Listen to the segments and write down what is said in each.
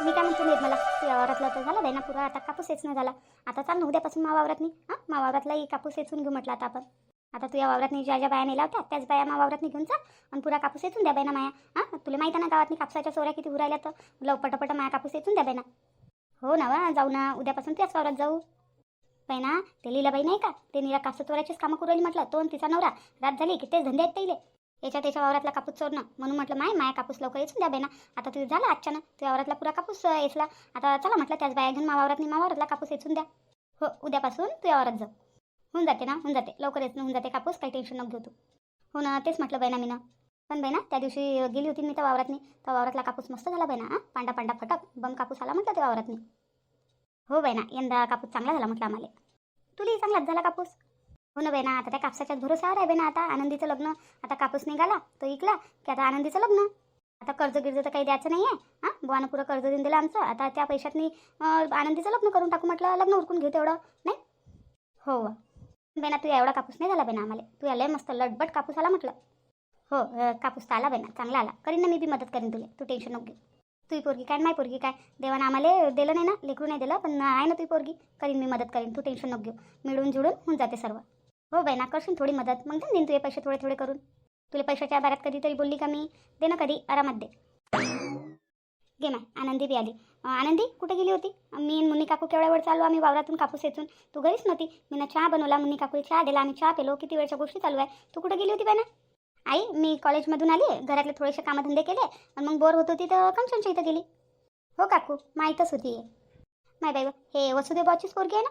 मी काय म्हणतो निर्मला तुझ्या वावरातला तर झाला बाई ना पुरा. आता कापूस वेचणं झाला. आता चाल ना उद्यापासून मा वावरात नाही. हां मा वावरातलाही कापूस वेचून घेऊ म्हटलं आता आपण. आता तुझ्या वावरात ज्या ज्या बाया नेल्या होत्या त्याच बाया मा वावरात घेऊन जा. आणि पुरा कापूस येचून द्या बायना माया. हां तुला माहिती आहे ना गावात कापसाच्या सोऱ्या किती उरायल्या तर? लव पटापट माया कापूस येचून द्या बायना हो ना वा जाऊ ना उद्यापासून त्याच वावरात जाऊ. बायना ते लीलाबाई नाही का? ते निरा कापसा चोऱ्याचीच कामं करू म्हटलं. तो आणि तिचा नवरा. रात झाली की तेच धंदे आहेत त्याइले याच्या त्याच्या वावरातला कापूस चोरणं. म्हणून म्हटलं माय माया कापूस लवकर येचून द्या बेना. आता तुझं झालं आजच्यानं. तुझ्या वावरातला पुरा कापूस येचला. आता चला म्हटलं त्याच बाया घेऊन मा वावरात नाही कापूस येचून द्या. हो उद्यापासून तुझ्या वावरात जाऊ होऊन जाते ना होऊन जाते. लवकर येत होऊन जाते कापूस. काही टेन्शन नको घेऊ तू. हो ना तेच म्हटलं बैना मीनं. मी ना पण बैना त्या दिवशी गेली होती मी त्या वावरातनी. त्या वावरातला कापूस मस्त झाला बैना ना हां. पांडा पांडा फटक. बम कापूस आला म्हटलं त्या वावरातनी. हो बैना यंदा कापूस चांगला झाला म्हटलं आम्हाला. तुलाही चांगलाच झाला कापूस. हो ना बेना आता त्या कापसाच्याच भरोसावर आहे बेना आता आनंदीचं लग्न आता कापूस निघाला तो इकला की आता आनंदीचं लग्न. आता कर्ज गिर्ज तर काही द्यायचं नाही आहे हां? बुवानं पुरं कर्ज देऊन दिलं आमचं आता त्या पैशातनी आनंदीचं लग्न करून टाकू म्हटलं लग्न उरकून घेऊ तेवढं नाही? हो. बेना तू एवढा कापूस नाही झाला बेना आम्हाला तू याला मस्त लटबट कापूस आला म्हटलं. हो कापूस तर आला बेना चांगला आला करीन ना मी बी मदत करीन तुला तू टेन्शन नको घेऊ. तुही पोरगी काय माय पोरगी काय? देवानं आम्हाला दिलं नाही ना लेकरू नाही दिलं पण आहे ना तुही पोरगी करीन मी मदत करीन तू टेन्शन नको घेऊ मिळून जुळून होऊन जाते सर्व. हो बाई ना करशील थोडी मदत. मग देईन तुझे पैसे थोडे थोडे करून. तुला पैशाच्या आभारात कधीतरी बोलली का मी? दे ना कधी आरामात दे. घे माय आनंदी बी आली. आनंदी कुठे गेली होती? मी आणि मुन्नी काकू केवढ्या वेळ चालू आम्ही वावरातून कापूस येचून तू घरीच नव्हती? मी ना चहा बनवला मुन्नी काकू चहा दिला आम्ही चहा पेलो. किती वेळच्या गोष्टी चालू आहे? तू कुठे गेली होती बाय ना? आई मी कॉलेजमधून आली. घरातले थोडेसे कामधंदे केले. आणि मग बोर होत होती तर कंचनच्या इथं गेली. हो काकू माहीतच होती. माय बाई हे वसुदेव बॉचीस पोरगी आहे ना?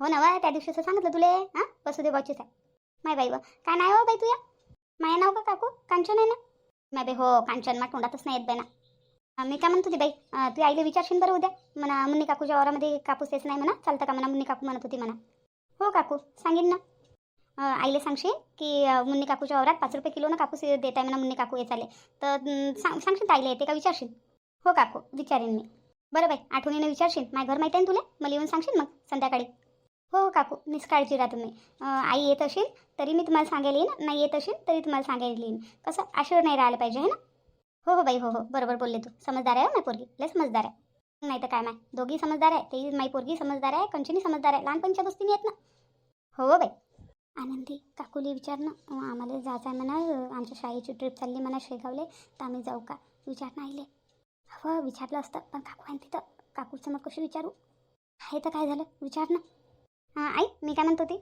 हो ना वा त्या दिवशी असं सांगितलं तुले हां? वसुदेव बॉचीच आहे. माय बाई व काय नाही हो बाई तुया? माया नाव का काकू? कांचन आहे ना? माय बाई हो कांचन मा तोंडातच नाही येत बाई ना. मी काय म्हणत होती बाई तू आईला विचारशील बरं उद्या? म्हणा मुन्नी काकूच्या वावरामध्ये कापूस येत नाही म्हणा चालतं का म्हणा? मुन्नी काकू म्हणत होती म्हणा. हो काकू सांगेन ना. आईला सांगशील की मुन्नी काकूच्या वावरात पाच रुपये किलो ना कापूस देत आहे म्हणा मुन्नी काकू हे चाले तर सांग सांगशील तर आईला येते का विचारशील? हो काकू विचारेन मी. बरं बाई आठवणीनं विचारशील माझं घर माहिती आहे ना तुला? मला येऊन सांगशील मग संध्याकाळी. हो काकू निष्काळजी राहा तुम्ही आई येत असेल तरी मी तुम्हाला सांगायला येईन. नाही येत असेल तरी तुम्हाला सांगायला येईन. कसं? आश्रय नाही राहिलं पाहिजे है ना? हो हो बाई हो हो. बरोबर बोलले तू. समजदार आहे हो माय पोरगी. लय समजदार आहे. नाही तर काय माय? दोघी समजदार आहे. तेही माई पोरगी समजदार आहे कंचनी समजदार आहे. लहानपणच्या गोष्टीने येत ना? हो, हो बाई. आनंदी काकूली विचारणं आम्हाला जायचं आहे म्हणा. आमच्या शाळेची ट्रिप चालली म्हणा शेगावले. तर आम्ही जाऊ का? विचार आईले हो विचारलं असतं. पण काकू आहे तिथं. काकूचं मग कशी विचारू? आहे तर काय झालं? विचार ना. हां आई मी काय म्हणत होती?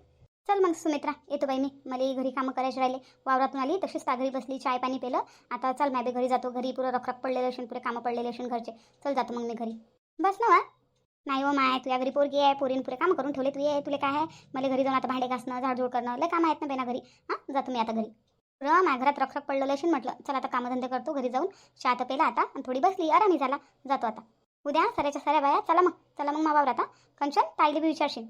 चल मग सुमित्रा येतो बाई मी. मला घरी कामं करायची राहिले. वावरातून आली तशीच घरी बसली चाय पाणी पेलं. आता चल मॅबे घरी जातो. घरी पुरं रखरख पडलेलं असेल पुरे कामं पडलेले असेल घरचे. चल जातो मग मी घरी. बस ना वा. नाही हो माय तुझ्या घरी पोरगी आहे पोरीन पुरे कामं करून ठेवले तू ये तुला काय आहे? मला घरी जाऊन आता भांडे घासणं झाडझूड करणं लय काम आहेत ना बेना घरी. हां जातो मी आता घरी. र माझ्या घरात रखरख पडलेलं असेल म्हटलं. चल आता कामधंदे करतो घरी जाऊन. चहा तर पेला आता आणि थोडी बसली. आरामी झाला. जातो आता. उद्या सऱ्याच्या सऱ्या बाया. चला मग. चला मग मा वावर आता कंचन ताईला बी विचारशील.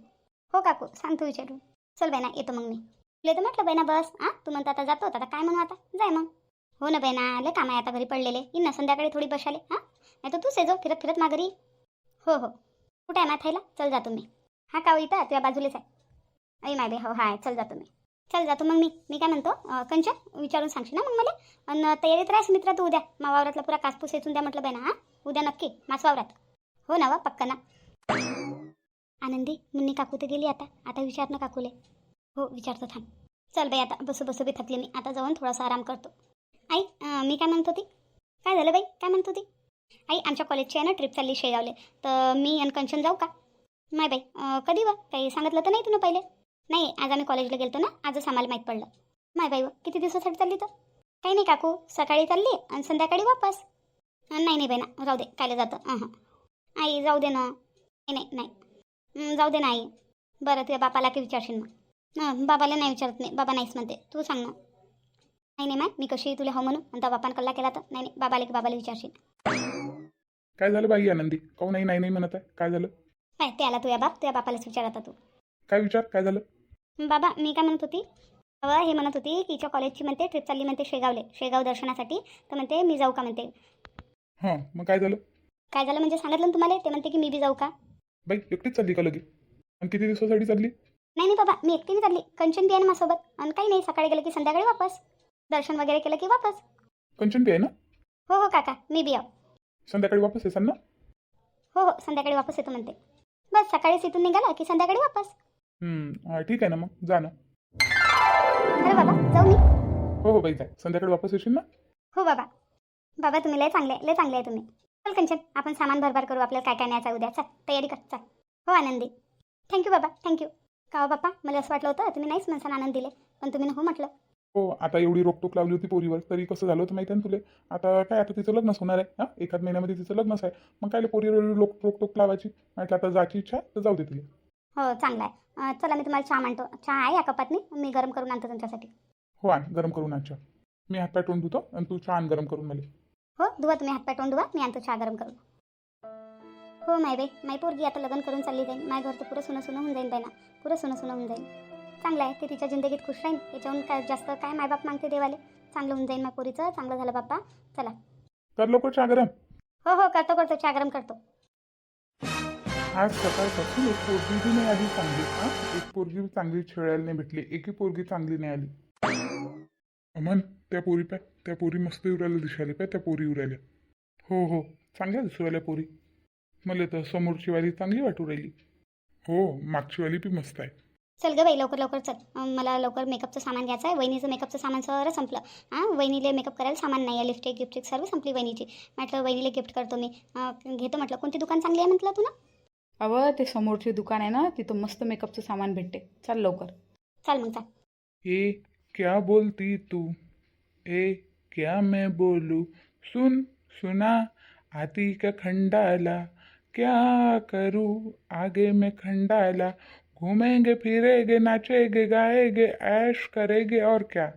हो काकू सांगतो विचारू. चल बहिणा येतो मग मी. तुला तर म्हटलं बाई बस. हां? तू म्हणता आता जातो आता काय म्हणू आता? जाय मग. हो ना बहिणा आले काम आहे आता घरी पडलेले. येईन ना संध्याकाळी थोडी बसाले हां? नाही तर तूच येजो फिरत फिरत माघारी हो हो. कुठे आहे माथायला? चल जातो मी. हा का इथं तुझ्या बाजूलाच आहे. अई माय हो हाय. चल जातो मी. चल जातो मग मी. मी काय म्हणतो कंचन विचारून सांगशील ना मग मला? आणि तयारीत राहायस मित्रा तू उद्या. मा वावरातला पुरा कासपूस येचून द्या म्हटलं बहिणा हां? उद्या नक्की मास वावरात. हो ना वा पक्का ना. आनंदी मुन्नी काकू तर गेली आता. आता विचार ना काकूले. हो विचारतो थांब. चल बाई आता बसू बसू बी थकली मी. आता जाऊन थोडासा आराम करतो. आई आ, मी काय म्हणत होती? काय झालं बाई? काय म्हणत होती? आई आमच्या कॉलेजची आहे ना ट्रिप चालली शेगावले. तर मी अनकन्शन जाऊ का? नाही बाई अं, कधी व? काही सांगितलं तर नाही तुला पहिले? नाही आज आम्ही कॉलेजला गेलतो ना. आजच आम्हाला माहीत पडलं. माय बाई व किती दिवसासाठी चालली तर? काही नाही काकू सकाळी चालली आणि संध्याकाळी वापस. अं, नाही नाही बाई ना राहू दे कायला जातं. हां आई जाऊ दे ना. नाही नाही नाही. जाऊ दे ना आई बरं तुझ्या बापाला की विचारशील मग. हां बाबाला नाही विचारत नाही बाबा नाहीच म्हणते. तू सांग ना. नाही नाही माय. मी कशी तुला हो म्हणू? आणि बापान कल्ला केला तर? नाही नाही. बाबाला की बाबाला विचारशील. काय झालं बाई आनंदी? काहून नाही नाही नाही म्हणत आहे? काय झालं? काय ते आला तुझ्या बाप. तुझ्या बापालाच विचार आता तू. काय विचार? काय झालं? बाबा मी काय म्हणत होती? बाबा हे म्हणत होती की हिच्या कॉलेजची म्हणते ट्रिप चालली म्हणते शेगावले. शेगाव दर्शनासाठी. तर म्हणते मी जाऊ का म्हणते. हां मग काय झालं? काय झालं म्हणजे सांगितलं ना तुम्हाला? ते म्हणते की मी बी जाऊ का? बाई एकटीच चालली का लगे? आणि किती दिवसासाठी चालली? नाही नाही बाबा मी एकटीने चालली. कंचन बी आहे ना माझ्यासोबत. आणि काही नाही सकाळी गेलं की संध्याकाळी वापस. दर्शन वगैरे केलं की वापस. कंचन बी आहे ना? हो हो काका मी बी आहो. संध्याकाळी वापस येसान ना? हो हो संध्याकाळी वापस येतो म्हणते. बस सकाळीच इथून निघाला की संध्याकाळी वापस. हम्म, हा, ठीक आहे ना मग. जा ना. अरे बाबा जाऊ मी. हो हो बाई जाय संध्याकाळी वापस येशील ना? हो बाबा. बाबा तुम्ही लय चांगले लय चांगले आहे तुम्ही. चल कंचन आपण सामान भरभर करू. आपल्याला काय काय न्यायचं उद्या. चल तयारी कर. चल. हो आनंदी. थँक्यू बाबा. थँक्यू का हो बाप्पा? मला असं वाटलं होतं तुम्ही नाहीच माणसाला आनंद दिले. पण तुम्ही हो म्हटलं. हो आता एवढी रोकटोक लावली होती पोरीवर तरी कसं झालं होतं माहिती आहे ना तुले? आता काय आता तिचं लग्नच होणार आहे हां? एखाद महिन्यामध्ये तिचं लग्नच आहे. मग काय पोरीवर लोक रोकटोक लावायची? म्हटलं आता जायची इच्छा तर जाऊ दे तिला. हो चांगलं आहे. चला मी तुम्हाला चहा मांडतो. चहा आहे या कपातनी. मी गरम करून आणतो तुमच्यासाठी. हो आण गरम करून आण चहा. मी हातपाय तोंड धुतो आणि तू चहा गरम करून मला. हो धुवा तुम्ही हातपाय तोंड धुवा मी आणतो चहा गरम करून. हो माय बाई माय पोरगी आता लग्न करून चालली जाईल माझ्या घर तर पुरं सुनं सुनं होऊन जाईल त्यांना पुरं सुनं सुनं होऊन जाईल चांगलं आहे ते तिच्या जिंदगीत खुश राहील याच्याहून काय जास्त काय मायबाप मागते देवाले. चांगलं होऊन जाईल माझ्या पोरीचं. चांगलं झालं बाप्पा. चला. तर लवकर चहा गरम. हो हो करतो करतो. चहा गरम करतो. आज सकाळपासून एक पोरगी बी नाही आली चांगली. हां? एक पोरगी बी चांगली खेळायला नाही भेटली. एकही पोरगी चांगली नाही आली. अमन? त्या पोरी पाय त्या पोरी मस्त उरायला दिसायला पाय त्या पोरी उरायल्या हो हो चांगल्या दिसू राहिल्या पोरी. मला तर समोरची वाली चांगली वाटू राहिली. हो मागची वाली बी मस्त आहे. चल ग बाई लवकर लवकर चल. मला लवकर मेकअपचं सामान घ्यायचं आहे. वहिनीचं मेकअपचं सामान सगळं संपलं. हां वहिनीले मेकअप करायला सामान नाही आहे. लिपस्टिक गिफ्टिक सर्व संपली वहिनीची. म्हटलं वहिनीला गिफ्ट करतो मी. घेतो म्हटलं. कोणती दुकान चांगली आहे म्हटलं तू ना अवं ते समोरचे दुकान आहे ना तिथं मस्त मेकअपचं सामान भेटते. चाल लवकर. चल मग चल. ए क्या बोलती तू? ए क्या मैं बोलू? सुन सुना आती का खंडाला। क्या करूँ? आगे मैं खंडाला। घूमेंगे फिरेंगे नाचेंगे गाएंगे ऐश करेंगे और क्या?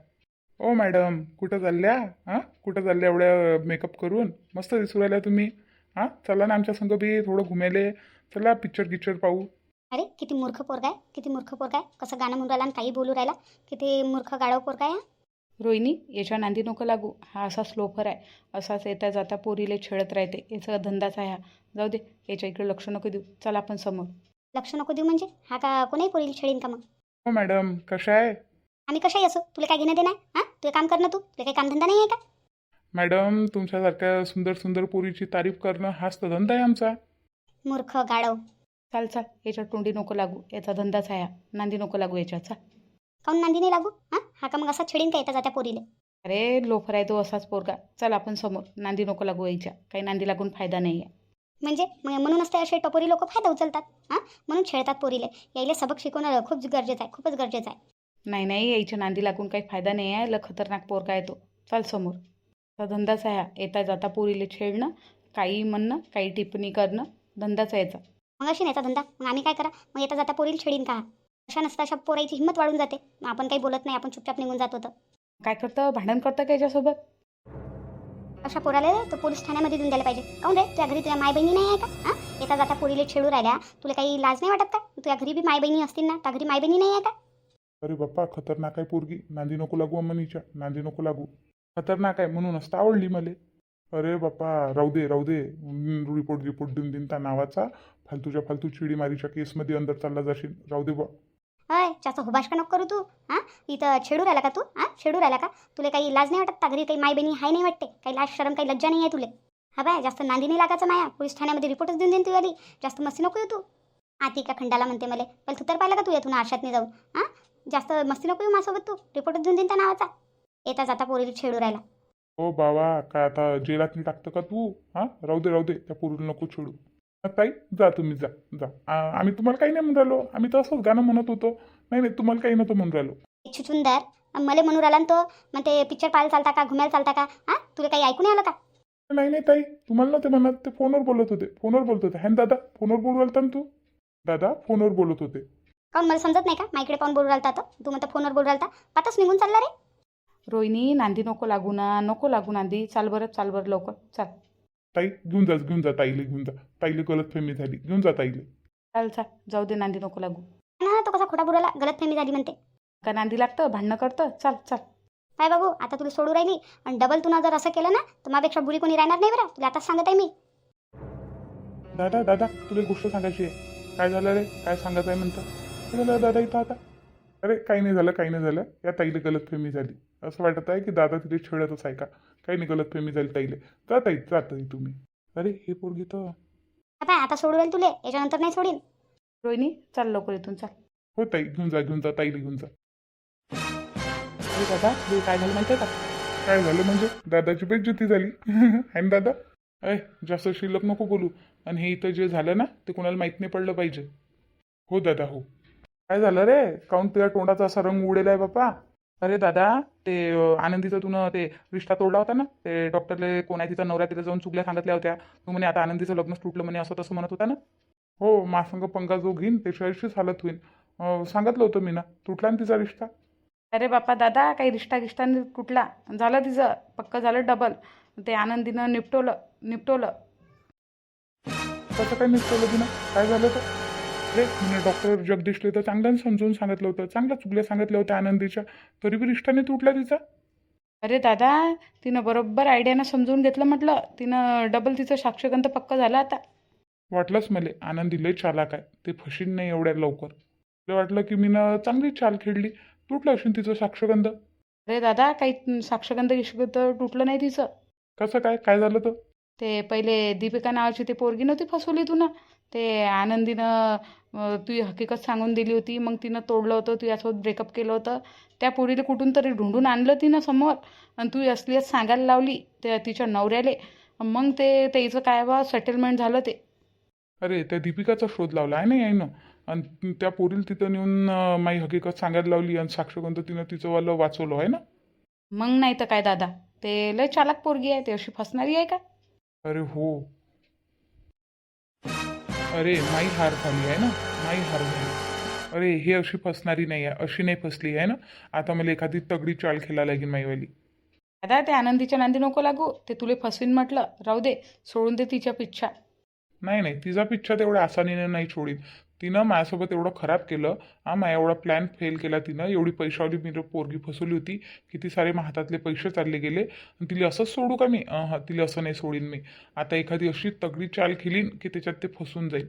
ओ मॅडम कुठं चालल्या? हां? कुठं चालल्या एवढ्या मेकअप करून? मस्त दिसू राहिल्या तुम्ही. हां? चला ना आमच्या संग बी थोडं घुमेले. चला पिक्चर गिक्चर पाहू. अरे किती मूर्ख पोरगा आहे. किती मूर्ख पोरगा आहे. कसं गाणं म्हणून राहिला आणि काही बोलू राहिला. किती मूर्ख गाढव पोरगा आहे रोहिणी याच्या नांदी नको लागू. हा असा स्लोफर आहे. असाच येता जाता पोरीले छेडत राहते. याचा धंदाच आहे हा. जाऊ दे याच्या इकडे लक्ष नको देऊ. चल आपण समोर. लक्ष नको देऊ म्हणजे? हा का कोणाही पोरील छेडीन का मग? हो मॅडम कशा आहे? आम्ही कशाही असो. तुला काय घेणं देणार हां? तुला काम करणं तू. तुला काही कामधंदा नाही आहे का? मॅडम तुमच्यासारख्या सुंदर सुंदर पोरीची तारीफ करणं हाच तर धंदा आहे आमचा. मूर्ख गाढव. चाल चाल. याच्या तोंडी नको लागू. याचा धंदाच आहे हा. नांदी नको लागू याच्या. चाल. काऊन नांदी नाही लागू? हां? हा का मग असा छेडीन का येता जात्या पोरीले? अरे लोफर आहे तो असाच पोरगा. चल आपण समोर. नांदी नको लागू याच्या काही नांदी लागून फायदा नाही आहे म्हणजे? म- म्हणूनच ते असे टपोरी लोक फायदा उचलतात? हां? म्हणून छेडतात पोरीले. यायला सबक शिकवणं खूप गरजेचं आहे खूपच गरजेचं आहे. नाही नाही याच्या नांदी लागून काही फायदा नाही आहे ल खतरनाक पोरगा आहे तो. चाल समोर. हा धंदाच आहे हा येता जाता पोरीले छेडणं काही म्हणणं काही टिप्पणी करणं धंदाच आहे याचा मग अशी नाही याचा धंदा. मग आम्ही काय करा? मग येता जाता पोरील छेडीन का? हा? अशा नसता अशा पोराची हिंमत वाढून जाते. आपण काही बोलत नाही आपण चुपचाप निघून जात होतं काय करतं? भांडण करतं का याच्यासोबत? अशा पोराला तर पोलीस ठाण्यामध्ये देऊन द्यायला पाहिजे. काऊन रे? तुझ्या घरी तुझ्या माय बहिणी नाही आहे का? हां? येता जाता पोरीले छेडू राहिल्या. तुला काही लाज नाही वाटत का? तुझ्या घरी बी माय बहिणी असतील ना? त्या घरी माय बहिणी नाही आहे का? अरे बाप्पा खतरनाक आहे पोरगी. नांदी नको लागू अम्मनीच्या नांदी नको लागू. खतरनाक आहे म्हणूनच तर आवडली मले. अरे बाप्पा राहू दे राहू दे. हम्म, रिपोर्ट रिपोर्ट देऊन देईन त्या नावाचा. फालतूच्या फालतू चिडी मारीच्या केसमध्ये अंदर चालला जाशील. राहू दे बा अय जास्त हुबाशका नको करू तू? हां? इथं छेडू राहिला का तू? हां? छेडू राहिला का? तुला काही लाज नाही वाटत? घरी काही माय बहिणी हाय नाही वाटते? काही लाज शरम काही लज्जा नाही आहे तुले? हा बाय जास्त नांदी नाही लागायचं माया. पोलीस ठाण्यामध्ये रिपोर्टच देऊन देईन तू आधी जास्त मस्ती नको येऊ तू. आती का खंडाला म्हणते मला. पहिले तू तर पाहिलं का तू येथून आरशातने जाऊन? हां? जास्त मस्ती नको येऊ माझ्यासोबत तू. रिपोर्टच देऊन देईन त्या नावाचा. येता जाता पोरीला छेडू राहिला. ओ बाबा काय आता जेलात टाकतं का तू? हां? राहू दे राहू दे. त्या पोरीला नको छेडू. ताई जा तुम्ही जा जा. आ- आम्ही तुम्हाला काही नाही म्हणून राहिलो. आम्ही तर असंच गाणं म्हणत होतो. नाही नाही तुम्हाला काही नव्हतं म्हणून राहिलो. छुचुंदर मला म्हणून राहिला ना तो मग ते पिक्चर पाहायला चालता का घुमायला चालता का? हां तुला काही ऐकून नाही आलं का? नाही नाही ताई तुम्हाला नव्हते म्हणत. ते फोनवर बोलत होते. फोनवर बोलत होते. हॅन दादा फोनवर बोलू राहिलता ना तू? दादा फोनवर बोलत होते. काऊन मला समजत नाही का? माईकडे पाहून बोलू राहिलता तर तू म्हणता फोनवर बोलू राहिलता. पाताच निघून चालला रे. रोहिणी नांदी नको लागू ना नको लागू नांदी. चाल बरं चाल बरं लवकर. चाल. ताई घेऊन जा घेऊन जा ताईले घेऊन जा. ताईले गलत फेमी झाली. घेऊन जा ताईले. चाल चाल. जाऊ दे नांदी नको लागू. ना तो कसा खोटा बुराला गलत फेमी झाली म्हणते. का नांदी लागतं? भांडणं करतं? चाल चाल. काय बाबू आता तुला सोडू राहिली. आणि डबल तुला जर असं केलं ना तर माझ्यापेक्षा बुरी कोणी राहणार नाही बरं. तुला आताच सांगत आहे मी. दादा दादा तुला एक गोष्ट सांगायची आहे. काय झालं रे? काय सांगत आहे म्हणतं? काय झालं दादा इथं आता. अरे काही नाही झालं काही नाही झालं. या ताईले गलत फेमी झाली. असं वाटत आहे की दादा तिथे छेडतच आहे का? काही नाही गलत फेमी झाली ताईले. जा ताई जा ताई तुम्ही. अरे हे पोरगी तर बाय आता सोडवेल तुले. याच्यानंतर नाही सोडीन. रोहिणी चाल लवकर इथून चाल. हो ताई घेऊन जा घेऊन जा ताईला घेऊन जा. अरे दादा हे काय झालं माहिती आहे का? काय झालं म्हणजे? दादाची बेइज्जती झाली. आहे ना दादा? अय जास्त शिल्लक नको बोलू. आणि हे इथं जे झालं ना ते कोणाला माहीत नाही पडलं पाहिजे. हो दादा हो. काय झालं रे? काऊन तुझ्या तोंडाचा असा रंग उडेला आहे बापा. अरे दादा ते आनंदीचं तुनं ते रिश्ता तोडला होता ना? ते डॉक्टरले कोण तिचा नवरा तिला जाऊन चुकल्या सांगितल्या होत्या. तू म्हणे आता आनंदीचं लग्नच तुटलं म्हणे असं तसं म्हणत होता ना? हो मासंग पंगा जो घेईन त्याच्या अशीच हालत होईल अं, सांगितलं होतं मी ना तुटला ना तिचा रिश्ता? अरे बापा दादा काही रिश्ता गिष्टाने कुठला झालं तिचं पक्क झालं डबल. ते आनंदीनं निपटवलं निपटवलं. कसं काय निघतलं तिनं काय झालं तर? रे म्हणजे डॉक्टर जगदीशले तर चांगल्यानं समजून सांगितलं होतं. चांगल्या चुकल्या सांगितल्या होत्या आनंदीच्या. तरी बी रिश्ताने तुटला तिचा? अरे दादा तिनं बरोबर आयडियानं समजून घेतलं म्हटलं. तिनं डबल तिचं साक्षगंध पक्क झालं आता. वाटलंच मला आनंदी लय चालाक आहे. ते फशीन नाही एवढ्या लवकर. मला वाटलं की मीनं चांगली चाल खेळली? तुटलं असेल तिचं साक्षगंध अरे दादा काही साक्षगंध गिक्षगंध तुटलं नाही तिचं. कसं काय? काय झालं तर? ते पहिले दीपिका नावाची ते पोरगी नव्हती फसवली तू ना ते आनंदीनं तुझी हकीकत सांगून दिली होती मग तिनं तोडलं होतं तू यासोबत ब्रेकअप केलं होतं. त्या पोरीला कुठून तरी ढूंढून आणलं तिनं समोर. आणि तू असलीच सांगायला लावली त्या तिच्या नवऱ्याले. मग ते त्याचं काय बा सेटलमेंट झालं ते. अरे त्या दीपिकाचा शोध लावला आहे ना यायनं. आणि त्या पोरील तिथं नेऊन माई हकीकत सांगायला लावली आणि साक्षगंध तिनं तिचं वालं वाचवलं आहे ना? मग नाही तर काय दादा? ते लय चालाक पोरगी आहे ते अशी फसणारी आहे का? अरे हो. अरे माई हार झाली आहे ना? माई हार झाली अरे हे अशी फसणारी नाही आहे अशी नाही फसली आहे ना? आता मला एखादी तगडी चाल खेळायला लागेल माईवाली. दादा ते आनंदीच्या नांदी नको लागू. ते तुले फसवीन म्हटलं. राहू दे सोडून दे तिच्या पिच्छा. नाही नाही तिचा पिच्छा तेवढ्या आसानीने नाही सोडीन. तिनं माझ्यासोबत एवढं खराब केलं. हा माझा एवढा प्लॅन फेल केला तिनं. एवढी पैशावाली मी पोरगी फसवली होती. किती सारे हातातले पैसे चालले गेले. आणि तिला असंच सोडू का मी? हां तिला असं नाही सोडीन मी. आता एखादी अशी तगडी चाल खेळीन की त्याच्यात ते फसून जाईल.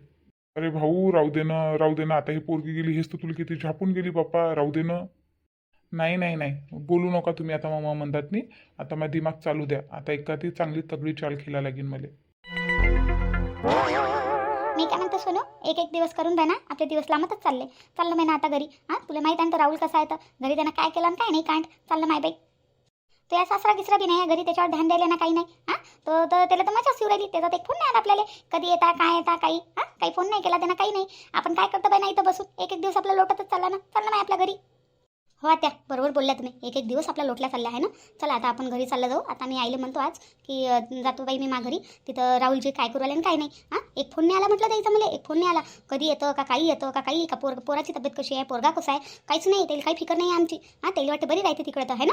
अरे भाऊ राहू दे ना राहू दे ना. आता ही पोरगी गेली हेच तर तुला किती झापून गेली बाप्पा. राहू दे ना. नाही नाही नाही. बोलू नका तुम्ही आता मामा म्हणतात नाही आता माझा दिमाग चालू द्या. आता एखादी चांगली तगडी चाल खेळायला लागेल मला. एक एक दिवस करून राहिना आपले दिवस लांबतच चालले. चाललं मी आता घरी. हां तुला माहीत आहे ना राहुल कसा आहे तर घरी त्यानं काय केलं आणि काय नाही कांड? चाललं माय बाई. तो या सासरा गिसरा बी नाही घरी त्याच्यावर ध्यान द्यायला ना काही नाही. हां तो तर त्याला तर मजाच येऊ राहिली. त्याचा एक फोन नाही आला आपल्याला. कधी येता काय येता काही? हां काही फोन नाही केला त्यानं काही नाही. आपण काय करतो बाई नाही इथं बसून? एक एक दिवस आपला लोटतच चालला ना. चाललं नाही आपल्या घरी. हो आत्या बरोबर बोलल्या तुम्ही. एक एक दिवस आपला लोटला चालला आहे ना? चला आता आपण घरी चाललं जाऊ. आता मी आईला म्हणतो आज की अं, जातो बाई मी माघारी तिथं राहुलजी काय करू आले आणि काय नाही. हां? एक फोन नाही आला म्हटलं द्यायचा मला? एक फोन नाही आला. कधी येतं का काही येतं का काही? का पोर पोराची तब्येत कशी आहे? पोरगा कसा आहे? काहीच नाही त्याला काही फिकर नाही आमची. हां त्याला वाटतं बरी राहते तिकडं तर आहे ना?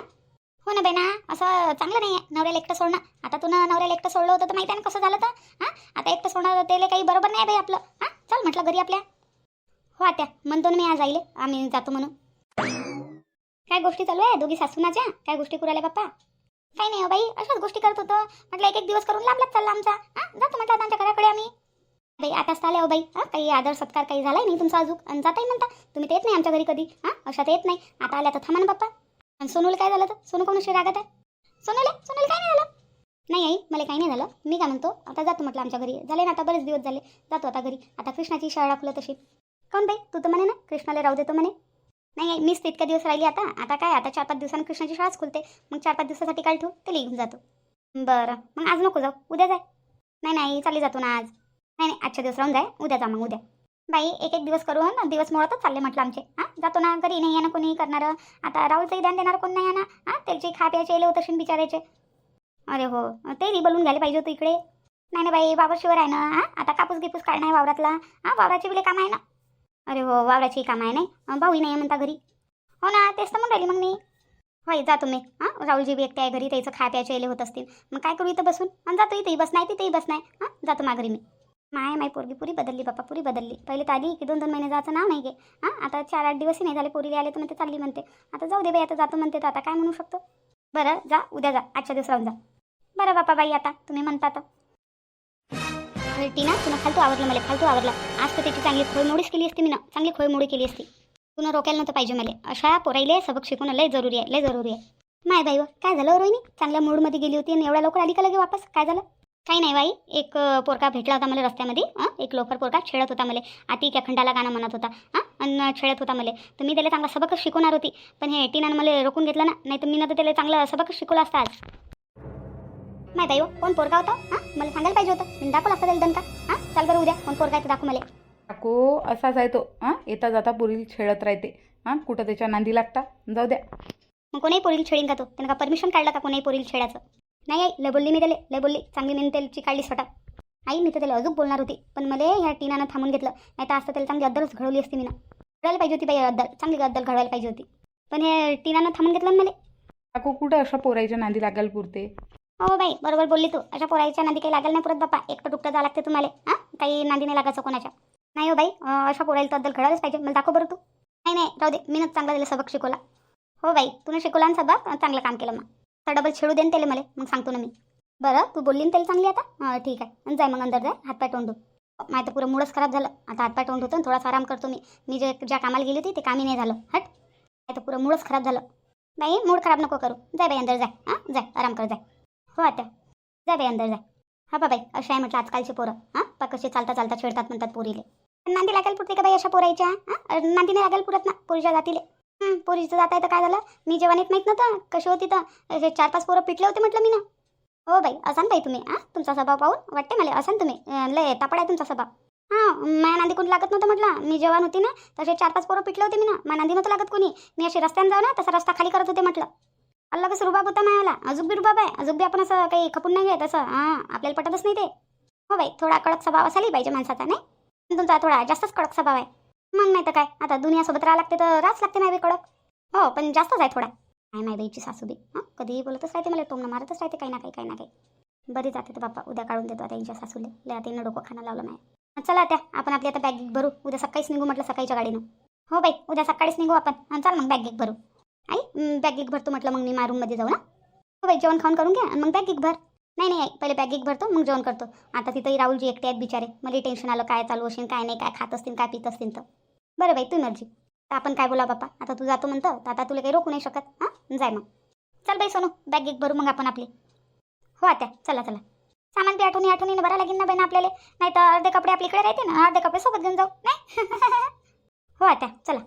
हो ना बेना असं चांगलं नाही आहे. नवऱ्याला एकटं सोडणं. आता तू नवऱ्याला एकटं सोडलं होतं तर माहिती आहे ना कसं झालं तर? हां? आता एकटं सोडणं त्याला काही बरोबर नाही आहे बाई आपलं. हां? चल म्हटलं घरी आपल्या. हो आत्या म्हणतो ना मी आज आईले. आम्ही जातो म्हणून. काय गोष्टी चालू आहे? दोघी सासूनाच्या? काय गोष्टी कुराल्या बाप्पा? काही नाही हो बाई अशाच गोष्टी करत होतो. म्हटलं एक एक दिवस करून लांबलाच चालला आमचा. हां? जातो म्हटलं आता आमच्या घराकडे आम्ही. बाई आताच आले हो बाई. हां? काही आदर सत्कार काही झालाय नाही तुमचा अजून? आणि जाताही म्हणता. तुम्ही तर येत नाही आमच्या घरी कधी. हां? अशात येत नाही. आता आल्या तर थांबा ना बाप्पा. आणि सोनूला काय झालं तर? सोनू कोण अशी रागत आहे? सोनूला? सोनूला काय नाही झालं? नाही आई मला काही नाही झालं. मी काय म्हणतो? आता जातो म्हटलं आमच्या घरी. झाले ना आता बरेच दिवस झाले. जातो आता घरी. आता कृष्णाची शाळा खुलं तशी. कोण बाई? तू तर म्हणे ना कृष्णाला राहू देतो म्हणे. नाही मीच तर इतक्या दिवस राहिली आता. आता काय? आता चार पाच दिवसांनी कृष्णाची शाळाच खुलते. मग चार पाच दिवसासाठी काल ठेवू ते घेऊन जातो. बरं. मग आज नको जाऊ. उद्या जाय. नाही नाही चालली जातो ना आज. नाही नाही आजच्या दिवस राहून जाय. उद्या जा मग उद्या. बाई एक एक दिवस करून दिवस मोडतच चालले म्हटलं आमचे. हां? जातो ना घरी नाही आहे ना कोणी करणारं. आता राहुलचंही ध्यान देणार कोण नाही आहे ना हां? त्याचे खा प्यायचे येले होते बिचारायचे अरे हो. ते बी बोलून घ्यायला पाहिजे होतं इकडे. नाही नाही बाई वावर शिवर आहे ना. हां? आता कापूस गिपूस काढणं आहे वावरातला. हां? वावराची बिले काम आहे ना. अरे हो वावराची काम आहे नाही? भाऊही नाही आहे म्हणता घरी. हो ना तेच तर म्हणून राहिली मग मी. होय जा तुम्ही. हां राहुलजी बी एकटे आहे घरी त्याचं खा प्यायचे येले होत असतील. मग काय करू इथं बसून? आणि जातो इथेही बस नाही तिथेही बस नाही. हां जातो माघारी मी. माय माय पोरगी पुरी बदलली बापा पुरी बदलली. पहिले तर आली की दोन दोन महिने जायचं नाव नाही गे हां आता चार आठ दिवसही नाही झाले पोरीला आले तर म्हणते चालली म्हणते. आता जाऊ दे बाई आता जातो म्हणते तर आता काय म्हणू शकतो? बरं जा उद्या जा आजच्या दिवस राहून जा. बरं बापा बाई आता तुम्ही म्हणता तर. अरे टीना तुला फालतू आवडलं मला फालतू आवडलं. आज तर त्याची चांगली खोळमोडीच केली असती मी ना. चांगली खोळमोडी केली असती. पुन्हा रोकायला नव्हतं पाहिजे मला. अशा पोराईले सबक शिकवणं लय जरुरी आहे लय जरुरी आहे. माय बाई काय झालं रोहिणी? चांगल्या मूडमध्ये गेली होती आणि एवढ्या लवकर आली का लगे वापस? काय झालं? काही नाही बाई. एक पोरका भेटला होता मला रस्त्यामध्ये एक लोफर पोरका खेळत होता मला. आती त्या खंडाला गाणं म्हणत होता हां आणि खेळत होता मला. तर मी त्याला चांगला सबकच शिकवणार होती. पण हे टीनानं मला रोखून घेतलं ना नाही तर मी तर त्याला चांगलं सबकच शिकवलं असता आज. माहीत आहे हो कोण पोरका होता? हां? मला सांगायला पाहिजे होतं. मी दाखवलं असतं त्याला दणका हां? चाल बरं उद्या कोण पोरका आहे ते दाखव मला. काकू असाच आहे तो. हां? येता जाता पुरील खेळत राहते. हां? कुठं त्याच्या नांदी लागता? जाऊ द्या. मग कोणाही पोरील छेडीन का तो? त्यानं का परमिशन काढलं का कोणाही पोरील छेडाचं नाही आई लय बोलली मी त्याला. लय बोलली चांगली मी त्याची काढली स्वतः. आई मी तर त्याला अजून बोलणार होती. पण मला ह्या टीनानं थांबून घेतलं. नाही तर असतं त्याला चांगली अद्दलच घडवली असती मी ना घडवायला पाहिजे होती बाई अद्दल. चांगली अद्दल घडवायला पाहिजे होती. पण हे टीनानं थांबून घेतलं ना मला. काकू कुठं अशा पोरायच्या नांदी लागायला पुरते? हो बाई बरोबर बोलली तू. अशा पोरायच्या नांदी काही लागेल नाही पुरत बाप्पा. एकटं दुपटं जा लागते तुम्हाला हां? काही नांदी नाही लागायचं कोणाच्या. नाही हो बाई अशा पोरायला तर अद्दल घडवलंच पाहिजे. मला दाखव बरं तू. नाही नाही राहू दे. मीनच चांगला त्याला सबक शिकवला. हो बाई तुला शिकवला ना सबक? चांगलं काम केलं मग. तर डबल छेडू देईन त्याला मला. मग सांगतो ना मी. बरं तू बोलली ना त्याला चांगली आता? ठीक आहे. आणि जाय मग अंदर जाय. हातपाय तोंडू धु. माझं तर पुरं मूडच खराब झालं. आता हातपाय तोंड होतं थोडासा आराम करतो मी. मी जे ज्या कामाला गेली होती ते कामी नाही झालं. हट. नाही तर पुरं मूडच खराब झालं. बाई मूड खराब नको करू. जाय बाई अंदर जाय. हां? जाय आराम कर जाय. हो आता. जा बाई अंदर जा. हा बाबाई अशा आहे म्हटलं आजकालचे पोरं. हां? पा कसे चालता चालता छेडतात म्हणतात पोरीले. नांदी लागायला पुरते का बाई अशा पोरायच्या हां? नांदी नाही लागायला पुरत ना पोरीच्या जातीले. पोरीचं जात आहे तर काय झालं? मी जेवण येत माहीत नव्हतं कशी होती तर असे चार पाच पोरं पिटले होते म्हटलं मी ना. हो बाई असान बाई तुम्ही हां? तुमचा स्वभाव पाहून वाटते मला असान तुम्ही. लय तापड आहे तुमचा स्वभाव. हां माया नांदी कोणी लागत नव्हतं म्हटलं. मी जेवण होती ना तसे चार पाच पोरं पिटले होते मी ना. माया नांदी नव्हतं लागत कोणी. मी असे रस्त्याने जाऊ ना तसा रस्ता खाली करत होते म्हटलं. अल्ला कसं रुबाब होता मायाला अजून बी रुबाब आहे. अजून बी आपण असं काही खपून नाही घेत असं. हां आपल्याला पटतच नाही ते. हो बाई थोडा कडक स्वभाव असायला पाहिजे माणसाचा नाही? तुमचा थोडा जास्तच कडक स्वभाव आहे. मग नाही तर काय? आता दुनियासोबत राहा लागते तर राहच लागते नाही बी कडक. हो पण जास्तच आहे थोडा. नाही माय बाईची सासू बी हां? कधीही बोलतच राहते मला टोमणं मारतच राहते काही ना काही काही ना काही. बरी जाते तर बाप्पा उद्या काढून देतो आता यांच्या सासूले. लय आता डोकं खाणं लावलं नाही चला त्या आपण आपली आता बॅग भरू. उद्या सकाळीच निघू म्हटलं सकाळीच्या गाडीनं. हो बाई उद्या सकाळीच निघू आपण. चल मग बॅग भरू. आई बॅग एक भरतो म्हटलं मग मी रूममध्ये जाऊ ना. हो बाई जेवण खाऊन करून घ्या आणि मग बॅग एक भर. नाही नाही आई पहिले बॅग एक भरतो मग जेवण करतो. आता तिथंही राहुलजी एकटे आहेत बिचारे. मला टेन्शन आलं काय चालू असेल काय नाही काय खात असतील काय पित असतील तर. बरं बाई तू मर्जी. तर आपण काय बोला बाप्पा? आता तू जातो म्हणतं तर आता तुला काही रोखू नाही शकत. हां? जाय मग. चल बाई सोनू बॅग एक भरू मग आपण आपली. हो आता चला चला. सामान बी आठवणी आठवणीने भरा लागेल ना बाई आपल्याला. नाही तर अर्धे कपडे आपल्याकडे राहते ना अर्धे कपडे सोबत घेऊन जाऊ. नाही? हो आता चला.